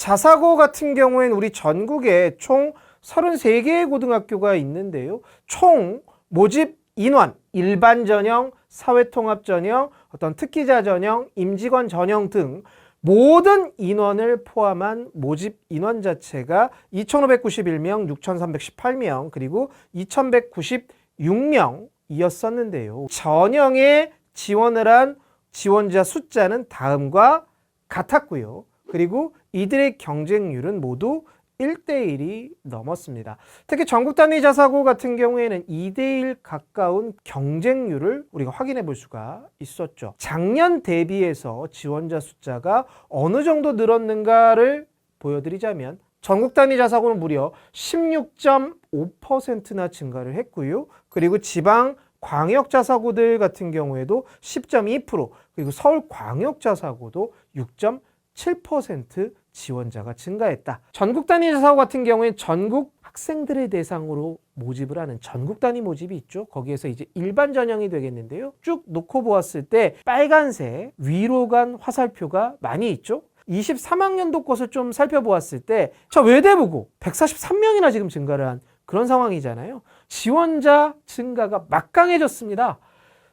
자사고 같은 경우에는 우리 전국에 총 33개의 고등학교가 있는데요. 총 모집 인원, 일반 전형, 사회통합 전형, 어떤 특기자 전형, 임직원 전형 등 모든 인원을 포함한 모집 인원 자체가 2,591명, 6,318명, 그리고 2,196명이었었는데요. 전형에 지원을 한 지원자 숫자는 다음과 같았고요. 그리고 이들의 경쟁률은 모두 1대1이 넘었습니다. 특히 전국 단위 자사고 같은 경우에는 2대1 가까운 경쟁률을 우리가 확인해 볼 수가 있었죠. 작년 대비해서 지원자 숫자가 어느 정도 늘었는가를 보여드리자면 전국 단위 자사고는 무려 16.5%나 증가를 했고요. 그리고 지방 광역 자사고들 같은 경우에도 10.2% 그리고 서울 광역 자사고도 6.7% 지원자가 증가했다. 전국 단위 자사고 같은 경우에 전국 학생들을 대상으로 모집을 하는 전국 단위 모집이 있죠. 거기에서 이제 일반 전형이 되겠는데요. 쭉 놓고 보았을 때 빨간색 위로 간 화살표가 많이 있죠. 23학년도 것을 좀 살펴보았을 때, 저 외대부고 143명이나 지금 증가를 한 그런 상황이잖아요. 지원자 증가가 막강해졌습니다.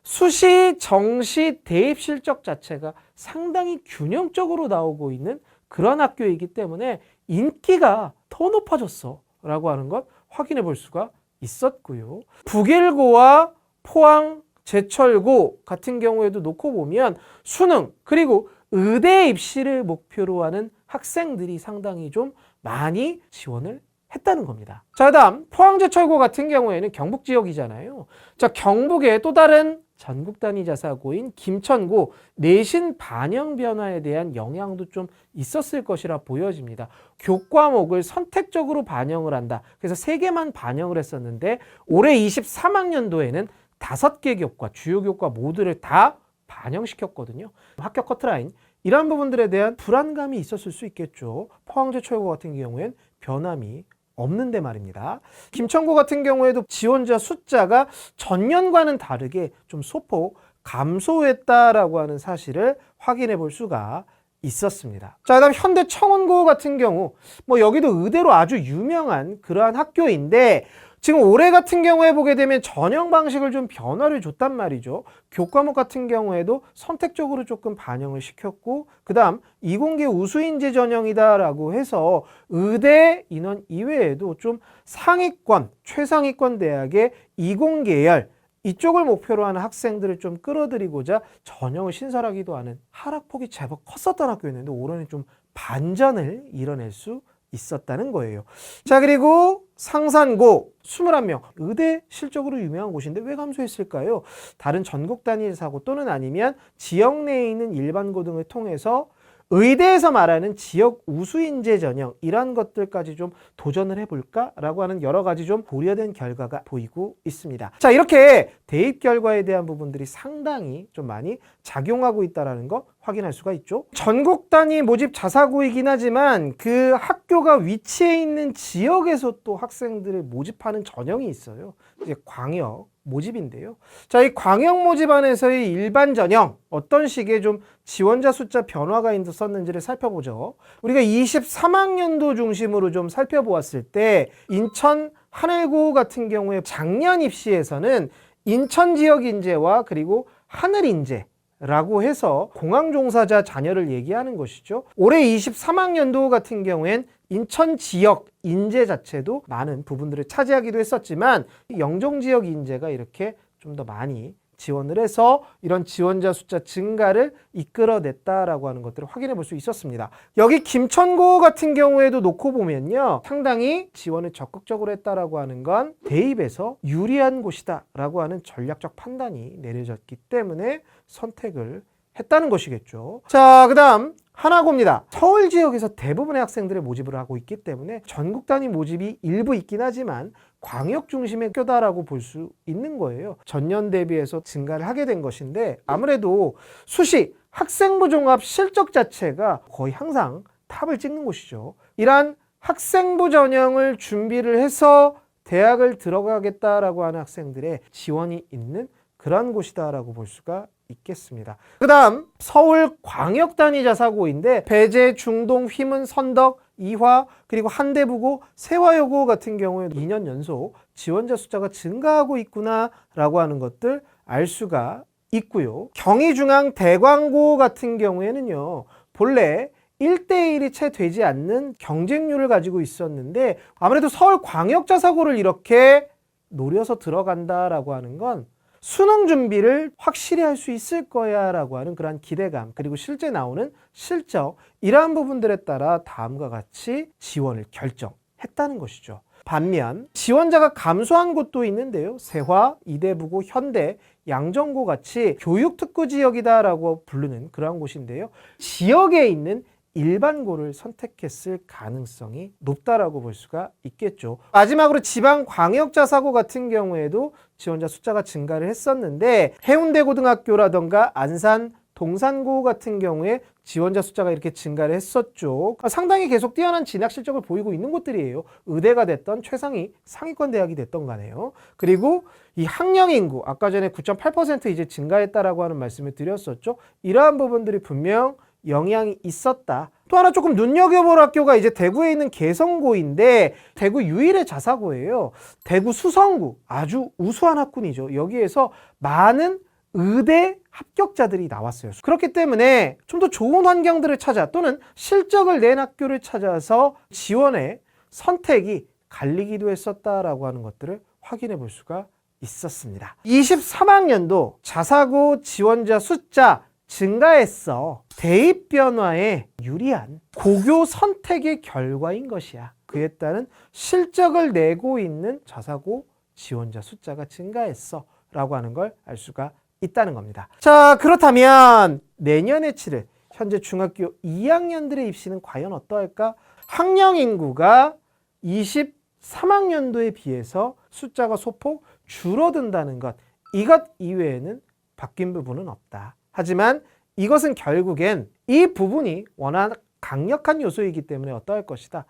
수시, 정시, 대입 실적 자체가 상당히 균형적으로 나오고 있는 그런 학교이기 때문에 인기가 더 높아졌어. 라고 하는 것 확인해 볼 수가 있었고요. 북일고와 포항 제철고 같은 경우에도 놓고 보면 수능 그리고 의대 입시를 목표로 하는 학생들이 상당히 좀 많이 지원을 했다는 겁니다. 자, 다음 포항제철고 같은 경우에는 경북 지역이잖아요. 자, 경북의 또 다른 전국 단위 자사고인 김천고 내신 반영 변화에 대한 영향도 좀 있었을 것이라 보여집니다. 교과목을 선택적으로 반영을 한다. 그래서 세 개만 반영을 했었는데 올해 23학년도에는 다섯 개 교과, 주요 교과 모두를 다 반영시켰거든요. 합격 커트라인 이러한 부분들에 대한 불안감이 있었을 수 있겠죠. 포항제철고 같은 경우엔 변함이 없는데 말입니다. 김천고 같은 경우에도 지원자 숫자가 전년과는 다르게 좀 소폭 감소했다라고 하는 사실을 확인해 볼 수가 있었습니다. 자, 그다음 현대 청원고 같은 경우 뭐 여기도 의대로 아주 유명한 그러한 학교인데 지금 올해 같은 경우에 보게 되면 전형 방식을 좀 변화를 줬단 말이죠. 교과목 같은 경우에도 선택적으로 조금 반영을 시켰고, 그 다음 이공계 우수인재 전형이다라고 해서 의대 인원 이외에도 좀 상위권, 최상위권 대학의 이공계열, 이쪽을 목표로 하는 학생들을 좀 끌어들이고자 전형을 신설하기도 하는 하락폭이 제법 컸었던 학교였는데 올해는 좀 반전을 이뤄낼 수 있었다는 거예요. 자, 그리고 상산고 21명. 의대 실적으로 유명한 곳인데 왜 감소했을까요? 다른 전국 단위 사고 또는 아니면 지역 내에 있는 일반 고등을 통해서 의대에서 말하는 지역 우수 인재 전형 이런 것들까지 좀 도전을 해볼까라고 하는 여러 가지 좀 고려된 결과가 보이고 있습니다. 자 이렇게 대입 결과에 대한 부분들이 상당히 좀 많이 작용하고 있다라는 거 확인할 수가 있죠. 전국 단위 모집 자사고이긴 하지만 그 학교가 위치해 있는 지역에서 또 학생들을 모집하는 전형이 있어요. 이제 광역 모집인데요. 자, 이 광역 모집 안에서의 일반 전형 어떤 식의 좀 지원자 숫자 변화가 있었는지를 살펴보죠. 우리가 23학년도 중심으로 좀 살펴보았을 때 인천 하늘고 같은 경우에 작년 입시에서는 인천 지역 인재와 그리고 하늘 인재 라고 해서 공항 종사자 자녀를 얘기하는 것이죠. 올해 23학년도 같은 경우엔 인천 지역 인재 자체도 많은 부분들을 차지하기도 했었지만 영종 지역 인재가 이렇게 좀 더 많이 지원을 해서 이런 지원자 숫자 증가를 이끌어냈다라고 하는 것들을 확인해 볼 수 있었습니다. 여기 김천고 같은 경우에도 놓고 보면요. 상당히 지원을 적극적으로 했다라고 하는 건 대입에서 유리한 곳이다라고 하는 전략적 판단이 내려졌기 때문에 선택을 했다는 것이겠죠. 자, 그 다음 하나고입니다. 서울 지역에서 대부분의 학생들의 모집을 하고 있기 때문에 전국 단위 모집이 일부 있긴 하지만 광역 중심의 학교다라고 볼 수 있는 거예요. 전년 대비해서 증가를 하게 된 것인데 아무래도 수시 학생부 종합 실적 자체가 거의 항상 탑을 찍는 곳이죠. 이러한 학생부 전형을 준비를 해서 대학을 들어가겠다라고 하는 학생들의 지원이 있는 그러한 곳이다라고 볼 수가 있겠습니다. 그 다음 서울 광역단위 자사고인데 배재, 중동, 휘문, 선덕, 이화 그리고 한대부고, 세화여고 같은 경우에 2년 연속 지원자 숫자가 증가하고 있구나라고 하는 것들 알 수가 있고요. 경희중앙 대광고 같은 경우에는요. 본래 1대1이 채 되지 않는 경쟁률을 가지고 있었는데 아무래도 서울 광역자사고를 이렇게 노려서 들어간다라고 하는 건 수능 준비를 확실히 할 수 있을 거야 라고 하는 그러한 기대감 그리고 실제 나오는 실적 이러한 부분들에 따라 다음과 같이 지원을 결정했다는 것이죠. 반면 지원자가 감소한 곳도 있는데요. 세화, 이대부고, 현대, 양정고 같이 교육특구 지역이다라고 부르는 그러한 곳인데요. 지역에 있는 일반고를 선택했을 가능성이 높다라고 볼 수가 있겠죠. 마지막으로 지방 광역자 사고 같은 경우에도 지원자 숫자가 증가를 했었는데 해운대 고등학교라던가 안산 동산고 같은 경우에 지원자 숫자가 이렇게 증가를 했었죠. 상당히 계속 뛰어난 진학 실적을 보이고 있는 곳들이에요. 의대가 됐던 최상위 상위권 대학이 됐던 거네요. 그리고 이 학령 인구 아까 전에 9.8% 이제 증가했다라고 하는 말씀을 드렸었죠. 이러한 부분들이 분명 영향이 있었다. 또 하나 조금 눈여겨볼 학교가 이제 대구에 있는 개성고인데 대구 유일의 자사고예요. 대구 수성구 아주 우수한 학군이죠. 여기에서 많은 의대 합격자들이 나왔어요. 그렇기 때문에 좀 더 좋은 환경들을 찾아 또는 실적을 낸 학교를 찾아서 지원의 선택이 갈리기도 했었다라고 하는 것들을 확인해 볼 수가 있었습니다. 23학년도 자사고 지원자 숫자 증가했어. 대입 변화에 유리한 고교 선택의 결과인 것이야. 그에 따른 실적을 내고 있는 자사고 지원자 숫자가 증가했어. 라고 하는 걸 알 수가 있다는 겁니다. 자, 그렇다면 내년에 치를 현재 중학교 2학년들의 입시는 과연 어떠할까? 학령 인구가 23학년도에 비해서 숫자가 소폭 줄어든다는 것. 이것 이외에는 바뀐 부분은 없다. 하지만 이것은 결국엔 이 부분이 워낙 강력한 요소이기 때문에 어떠할 것이다.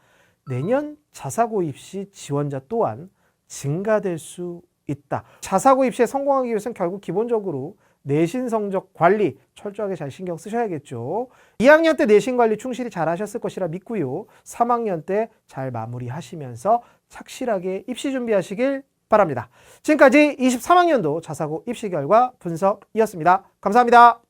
내년 자사고 입 시 지원자 또한 증가될 수 있다. 자사고 입 시에 성공하기 위해서는 결국 기본적으로 내신 성적 관리 철저하게 잘 신경 쓰셔야겠죠. 2학년 때 내신 관리 충실히 잘 하셨을 것이라 믿고요. 3학년 때 잘 마무리하시면서 착실하게 입시 준비하시길 바랍니다. 지금까지 23학년도 자사고 입시 결과 분석이었습니다. 감사합니다.